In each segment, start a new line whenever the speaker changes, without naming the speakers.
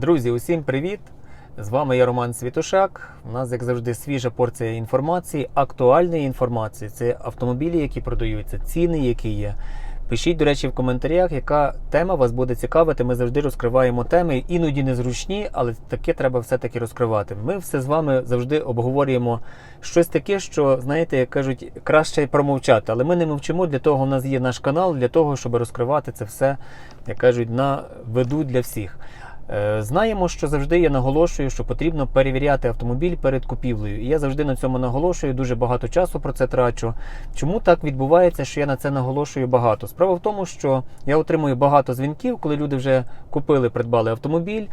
Друзі, усім привіт! З вами я Роман Світушак. У нас, як завжди, свіжа порція інформації, актуальної інформації. Це автомобілі, які продаються, ціни, які є. Пишіть, до речі, в коментарях, яка тема вас буде цікавити. Ми завжди розкриваємо теми, іноді незручні, але таке треба все-таки розкривати. Ми все з вами завжди обговорюємо щось таке, що, знаєте, як кажуть, краще промовчати. Але ми не мовчимо, для того у нас є наш канал, для того, щоб розкривати це все, як кажуть, на виду для всіх. Е, Знаємо, що завжди я наголошую, що потрібно перевіряти автомобіль перед купівлею. І я завжди на цьому наголошую, дуже багато часу про це трачу. Чому так відбувається, що я на це наголошую багато? Справа в тому, що я отримую багато дзвінків, коли люди вже купили, придбали автомобіль.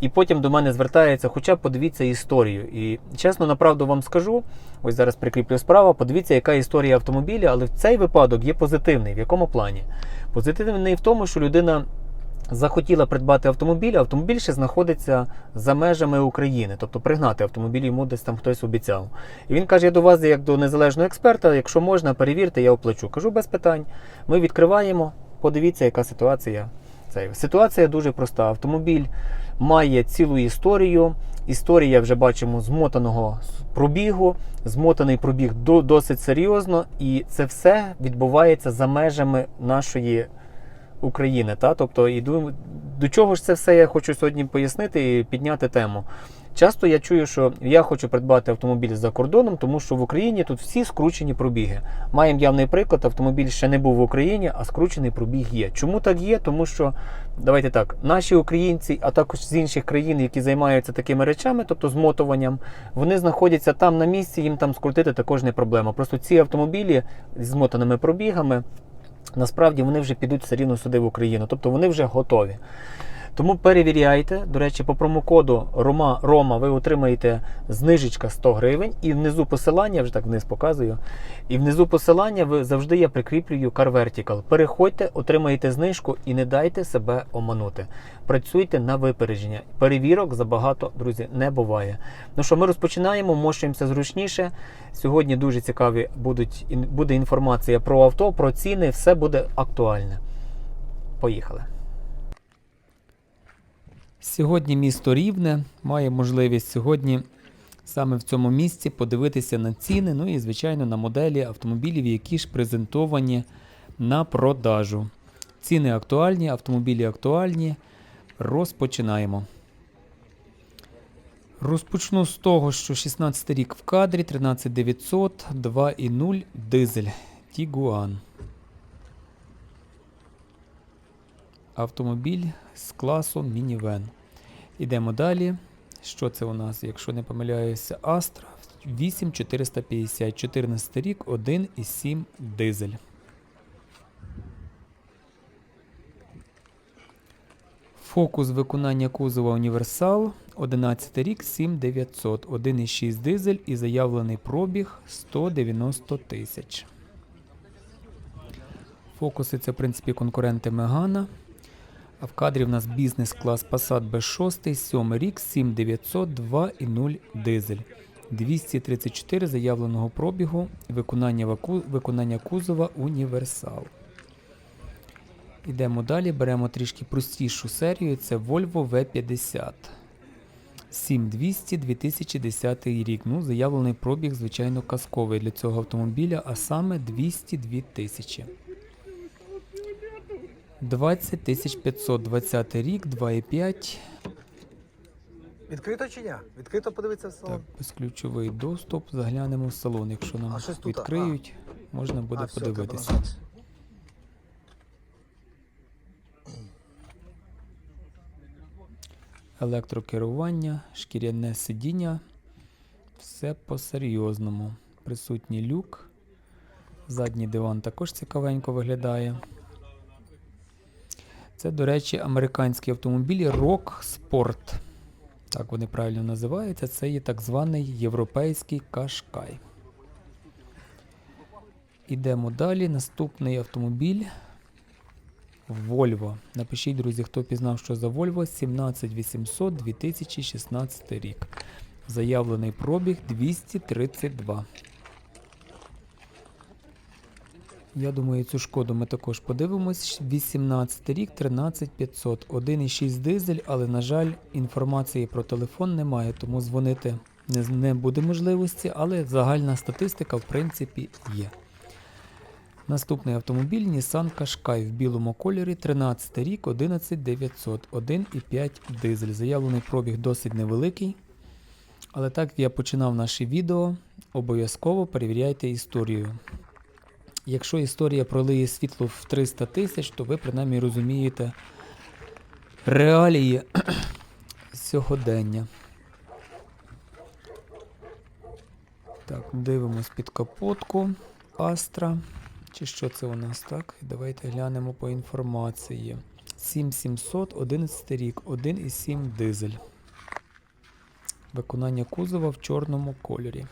І потім до мене звертається, хоча б подивіться історію. І чесно, направду вам скажу, ось зараз прикріплю справа, подивіться, яка історія автомобіля, але в цей випадок є позитивний. В якому плані? Позитивний в тому, що людина захотіла придбати автомобіль, автомобіль ще знаходиться за межами України, тобто пригнати автомобіль йому десь там хтось обіцяв. І він каже: я до вас, як до незалежного експерта, якщо можна, перевірте, я оплачу. Кажу без питань. Ми відкриваємо, подивіться, яка ситуація. Ситуація дуже проста. Автомобіль має цілу історію. Історія вже бачимо змотаного пробігу. Змотаний пробіг досить серйозно, і це все відбувається за межами нашої України. Та? Тобто, і до, до чого ж це все я хочу сьогодні пояснити і підняти тему. Часто я чую, що я хочу придбати автомобіль за кордоном, тому що в Україні тут всі скручені пробіги. Маємо явний приклад, автомобіль ще не був в Україні, а скручений пробіг є. Чому так є? Тому що давайте так, наші українці, а також з інших країн, які займаються такими речами, тобто змотуванням, вони знаходяться там на місці, їм там скрутити також не проблема. Просто ці автомобілі з змотаними пробігами насправді вони вже підуть все рівно сюди в Україну, тобто вони вже готові. Тому перевіряйте. До речі, по промокоду Рома, Рома ви отримаєте знижечка 100 гривень, і внизу посилання, вже так вниз показую. І внизу посилання ви завжди я прикріплюю Car Vertical. Переходьте, отримаєте знижку і не дайте себе оманути. Працюйте на випередження. Перевірок забагато, друзі, не буває. Ну що, ми розпочинаємо, мощуємося зручніше. Сьогодні дуже цікаві будуть, буде інформація про авто, про ціни, все буде актуальне. Поїхали. Сьогодні місто Рівне має можливість сьогодні саме в цьому місці подивитися на ціни, ну і, звичайно, на моделі автомобілів, які ж презентовані на продажу. Ціни актуальні, автомобілі актуальні. Розпочинаємо. Розпочну з того, що 16 рік в кадрі, 13900, 2.0 дизель Тігуан. Автомобіль з класом мінівен. Ідемо далі. Що це у нас, якщо не помиляюся, Astra 8450, 14 рік, 1,7 дизель. Фокус виконання кузова універсал 11 рік 7900, 1,6 дизель і заявлений пробіг 190 тисяч. Фокуси це, в принципі, конкуренти Мегана. А в кадрі в нас бізнес-клас Passat B6, 7 рік, 7900, 2,0 дизель. 234 заявленого пробігу, виконання, ваку- виконання кузова універсал. Ідемо далі, беремо трішки простішу серію. Це Volvo V50. 7200 2010 рік. Ну, заявлений пробіг, звичайно, казковий для цього автомобіля, а саме 202 тисячі. 20 520 рік, 2,5.
Відкрито чи ні? Відкрито подивитися в
Так,
салон?
безключовий доступ. Заглянемо в салон. Якщо нам
А щось тут,
відкриють, можна буде
А, все,
подивитися.
треба.
Електрокерування, шкіряне сидіння. Все по-серйозному. Присутній люк. Задній диван також цікавенько виглядає. Це, до речі, американський автомобіль Rock Sport. Так вони правильно називаються. Це є так званий європейський Кашкай. Ідемо далі. Наступний автомобіль Volvo. Напишіть, друзі, хто пізнав, що за Volvo 17800 2016 рік. Заявлений пробіг 232.
Я думаю, цю шкоду ми також подивимось. 18 рік, 13500, 1,6 дизель, але, на жаль, інформації про телефон немає, тому дзвонити не, буде можливості, але загальна статистика, в принципі, є. Наступний автомобіль Nissan Qashqai в білому кольорі, 13 рік, 11900, 1,5 дизель. Заявлений пробіг досить невеликий. Але так як я починав наше відео, обов'язково перевіряйте історію. Якщо історія пролиє світло в 300 тисяч, то ви принаймні розумієте реалії сьогодення. Так, дивимось під капотку Astra. Чи що це у нас так? Давайте глянемо по інформації. 7700, 11 рік, 1,7 дизель. Виконання кузова в чорному кольорі.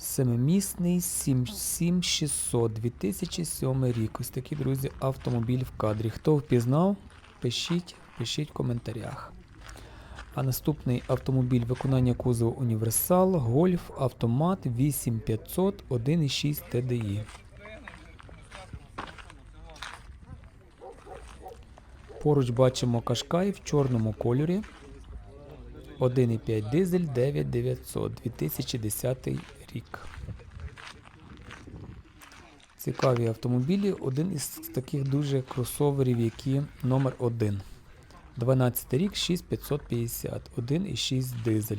Семимісний 7600 2007 рік. Ось такий, друзі, автомобіль в кадрі. Хто впізнав, пишіть, пишіть в коментарях. А наступний автомобіль виконання кузову Універсал, Гольф, автомат 8500 1,6 TDI. Поруч бачимо Кашкай в чорному кольорі. 1,5 дизель 9900 2010 рік. Цікаві автомобілі. Один із таких дуже кросоверів, які номер 1. 12 рік 6550, 1,6 дизель.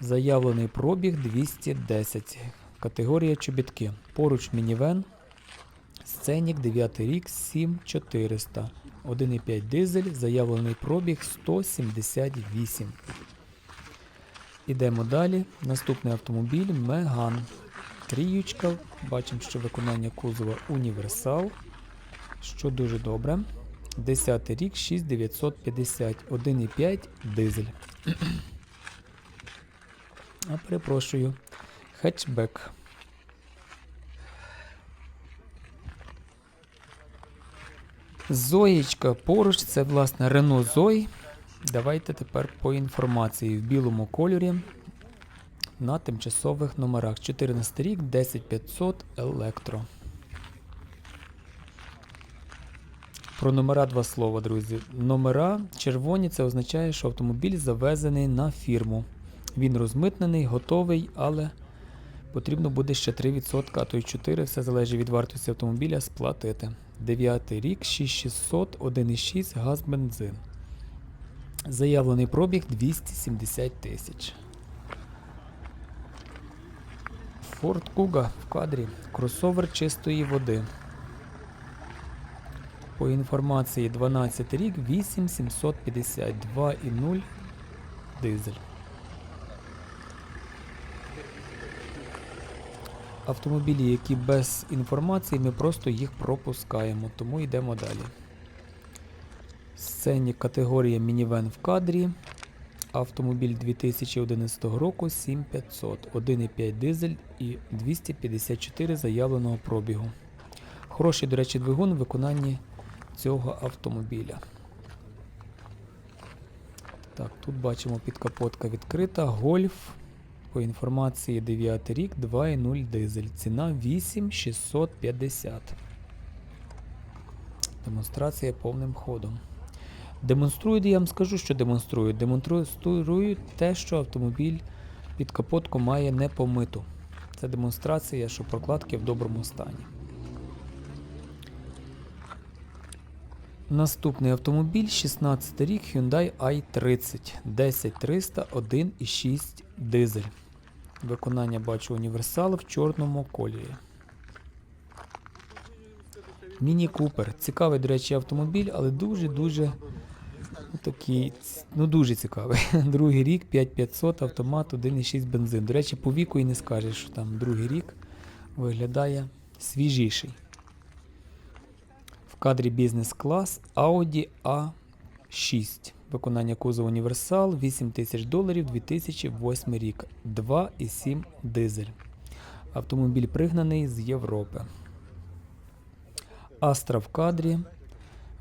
Заявлений пробіг 210. Категорія чобітки. Поруч мінівен. Сценік 9 рік 7400. 1,5 дизель. Заявлений пробіг 178. Ідемо далі. Наступний автомобіль Меган. Тріючка. Бачимо, що виконання кузова універсал. Що дуже добре. 10 рік 6950, 1,5 дизель. А перепрошую. Хетчбек. Зоєчка поруч, це власне Renault Zoe. Давайте тепер по інформації в білому кольорі на тимчасових номерах. 14 рік, 10500 електро. Про номера два слова, друзі. Номера червоні це означає, що автомобіль завезений на фірму. Він розмитнений, готовий, але потрібно буде ще 3%, а то й 4%, все залежить від вартості автомобіля, сплатити. 9 рік, 6600, 1,6 газ бензин. Заявлений пробіг 270 тисяч. Ford Kuga в кадрі. Кросовер чистої води. По інформації 12 рік 8750 2,0 дизель. Автомобілі, які без інформації, ми просто їх пропускаємо, тому йдемо далі. Сцені категорія мінівен в кадрі. Автомобіль 2011 року 7500, 1,5 дизель і 254 заявленого пробігу. Хороший, до речі, двигун в виконанні цього автомобіля. Так, тут бачимо підкапотка відкрита. Гольф. По інформації 9 рік 2,0 дизель. Ціна 8650. Демонстрація повним ходом. Демонструють, я вам скажу, що демонструють. Демонструють те, що автомобіль під капотку має непомиту. Це демонстрація, що прокладки в доброму стані. Наступний автомобіль 16 рік Hyundai i30 10300 1,6 дизель. Виконання бачу універсал в чорному кольорі. Міні Купер. Цікавий, до речі, автомобіль, але дуже-дуже такий, ну дуже цікавий. Другий рік 5500 автомат 1,6 бензин. До речі, по віку і не скажеш, що там другий рік виглядає свіжіший. В кадрі бізнес-клас Audi A6. Виконання кузова універсал 8 тисяч доларів 2008 рік. 2,7 дизель. Автомобіль пригнаний з Європи. Astra в кадрі.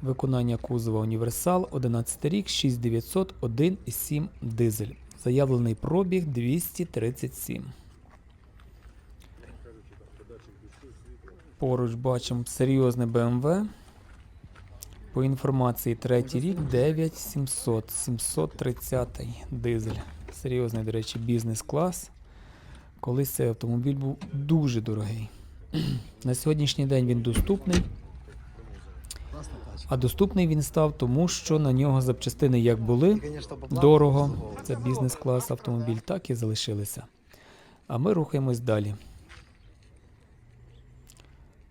Виконання кузова універсал 11 рік 6900 1,7 дизель. Заявлений пробіг 237. Поруч бачимо серйозне BMW. По інформації, третій рік 9700, 730 дизель. Серйозний, до речі, бізнес-клас. Колись цей автомобіль був дуже дорогий. На сьогоднішній день він доступний. А доступний він став тому, що на нього запчастини як були дорого. Це бізнес-клас автомобіль, так і залишилися. А ми рухаємось далі.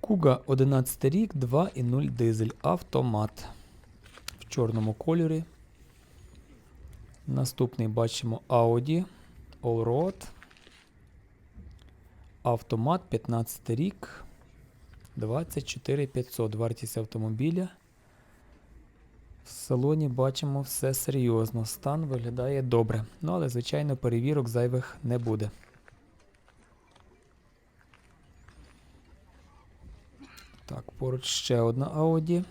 Куга 11 рік, 2,0 дизель, автомат в чорному кольорі. Наступний бачимо Audi Allroad. Автомат 15 рік. 24 500 вартість автомобіля. В салоні бачимо все серйозно. Стан виглядає добре. Ну, але, звичайно, перевірок зайвих не буде. Так, поруч ще одна Audi.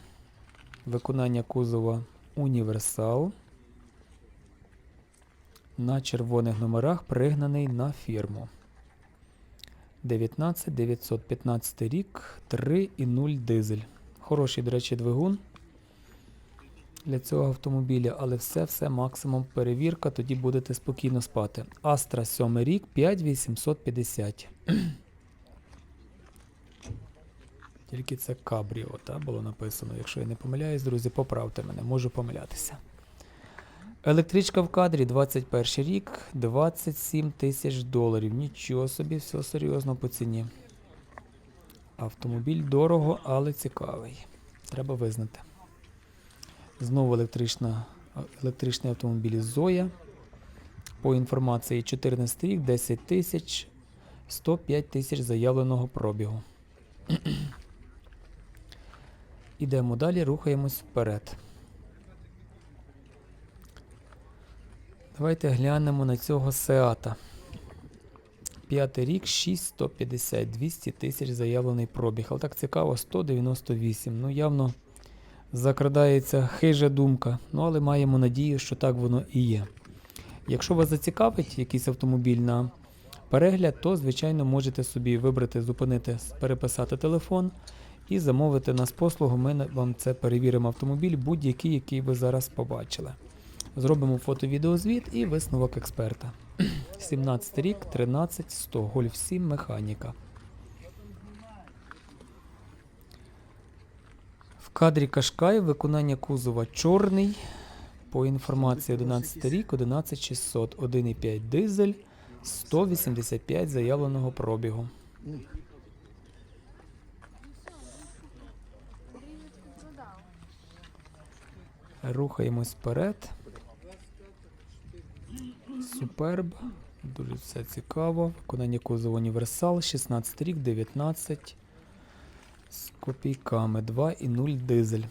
Виконання кузова Універсал. На червоних номерах пригнаний на фірму. 19 915 рік, 3,0 дизель. Хороший, до речі, двигун для цього автомобіля, але все-все максимум перевірка, тоді будете спокійно спати. Astra 7 рік, 5850. Тільки це Cabrio, та, було написано. Якщо я не помиляюсь, друзі, поправте мене, можу помилятися. Електричка в кадрі 21 рік, 27 тисяч доларів. Нічого собі, все серйозно по ціні. Автомобіль дорого, але цікавий. Треба визнати. Знову електрична, електричний автомобіль Зоя. По інформації 14 рік, 10 тисяч, 105 тисяч заявленого пробігу. Ідемо далі, рухаємось вперед. Давайте глянемо на цього Сеата. П'ятий рік, 6150, 200 тисяч заявлений пробіг. Але так цікаво, 198. Ну, явно закрадається хижа думка. Ну, але маємо надію, що так воно і є. Якщо вас зацікавить якийсь автомобіль на перегляд, то, звичайно, можете собі вибрати, зупинити, переписати телефон і замовити нас послугу. Ми вам це перевіримо автомобіль, будь-який, який ви зараз побачили. Зробимо фото-відеозвіт і висновок експерта. 17 рік, 13 100, Гольф 7, механіка. Кадрі Кашкай виконання кузова чорний. По інформації 11 рік, 11600, 1,5 дизель, 185 заявленого пробігу. Рухаємось вперед. Суперб. Дуже все цікаво. Виконання кузова універсал. 16 рік, 19. З копійками 2,0 дизель.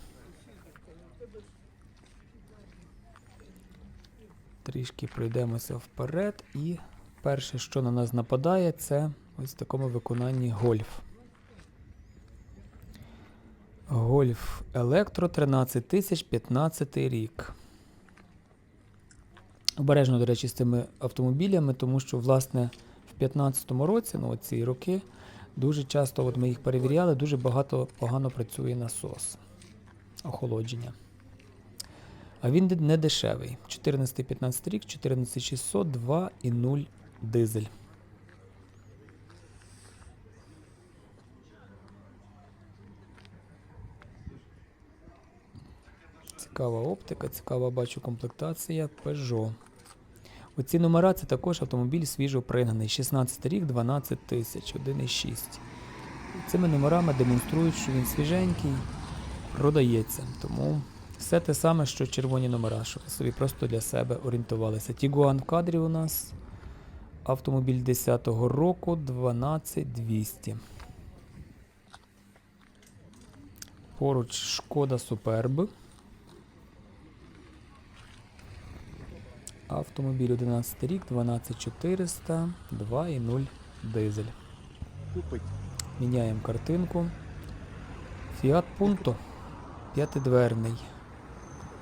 Трішки пройдемося вперед. І перше, що на нас нападає, це ось в такому виконанні гольф. Гольф Електро 13 тисяч 15 рік. Обережно, до речі, з цими автомобілями, тому що, власне, в 2015 році, ну, ці роки, дуже часто от ми їх перевіряли, дуже багато погано працює насос охолодження. А він не дешевий. 14-15 рік, 14600, 2,0 дизель. Цікава оптика, цікава бачу комплектація Peugeot. Оці номера це також автомобіль свіжо пригнаний. 16 рік, 12 тисяч, 1,6. Цими номерами демонструють, що він свіженький, продається. Тому все те саме, що червоні номера, щоб ви собі просто для себе орієнтувалися. Тігуан в кадрі у нас. Автомобіль 10-го року 12200. Поруч Шкода Суперб. Автомобіль 11 рік, 12400, 2,0 дизель. Міняємо картинку. Fiat Punto. П'ятидверний.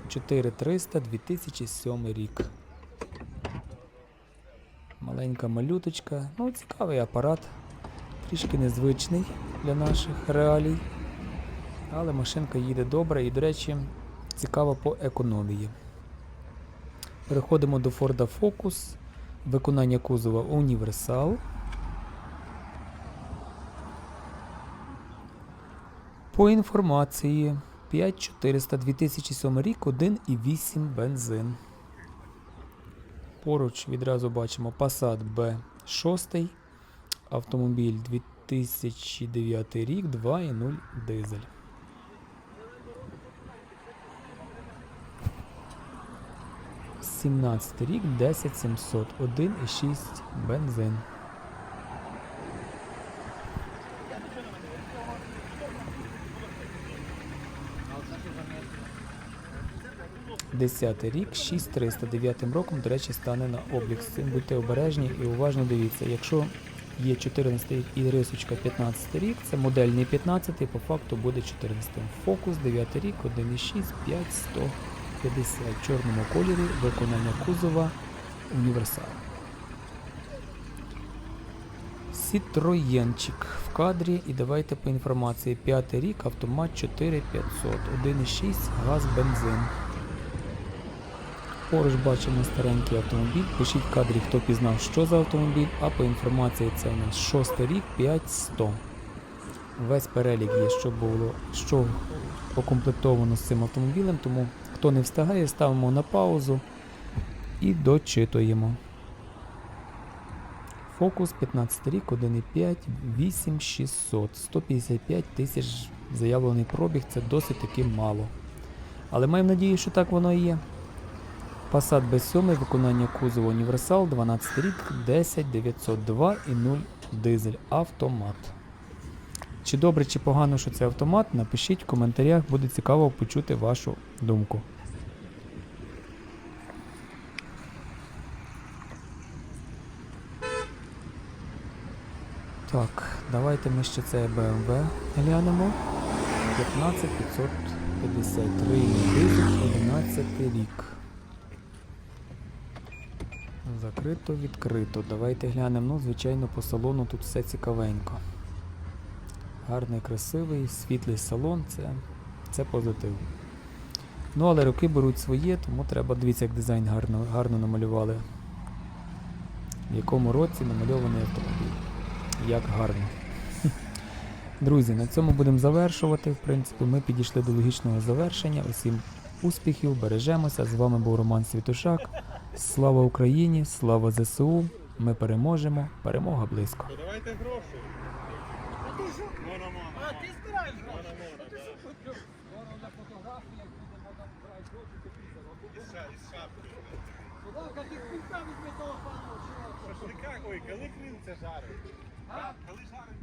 4300, 2007 рік. Маленька малюточка. Ну, цікавий апарат. Трішки незвичний. для наших реалій. Але машинка їде добре і, до речі, цікава по економії. Переходимо до Ford Focus. Виконання кузова універсал. По інформації 5400 2007 рік 1,8 бензин. Поруч відразу бачимо Passat B6. Автомобіль 2009 рік 2,0 дизель. Сімнадцятий рік 10700 1,6 бензин. Десятий рік, 6300, 9 роком, до речі, стане на облік. З цим будьте обережні і уважно дивіться. Якщо є 14 і рисочка 15 рік, це модельний 15, по факту буде 14. Фокус 9 рік, 1,6, 5150. В чорному кольорі виконання кузова універсал. Сітроєнчик в кадрі і давайте по інформації. 5 рік, автомат 4500, 1,6, газ, бензин. Поруч бачимо старенький автомобіль. Пишіть в кадрі, хто пізнав, що за автомобіль, а по інформації це у нас 6 рік 5100. Весь перелік є, що було, що покомплектовано з цим автомобілем, тому хто не встигає, ставимо на паузу і дочитуємо. Фокус 15 рік, 1,5, 8600, 155 тисяч заявлений пробіг, це досить таки мало. Але маємо надію, що так воно і є. Passat B7, виконання кузова універсал, 12 рік, 10 902 і 0 дизель. Автомат. Чи добре, чи погано, що це автомат, напишіть в коментарях, буде цікаво почути вашу думку. Так, давайте ми ще це BMW глянемо. 15553 дизель, 11 рік. Закрито, відкрито. Давайте глянемо. Ну, звичайно, по салону тут все цікавенько. Гарний, красивий, світлий салон це, це позитив. Ну, але роки беруть своє, тому треба дивіться, як дизайн гарно, гарно намалювали. В якому році намальований автомобіль. Як гарно. Друзі, на цьому будемо завершувати. В принципі, ми підійшли до логічного завершення. Усім успіхів, бережемося. З вами був Роман Світушак. Слава Україні, слава ЗСУ. Ми переможемо. Перемога близько.
Давайте гроші.
А, ти збираєш гроші?
Шапки. Шашлика, ой, коли крильця жарить? Ha? Kılıç harbi.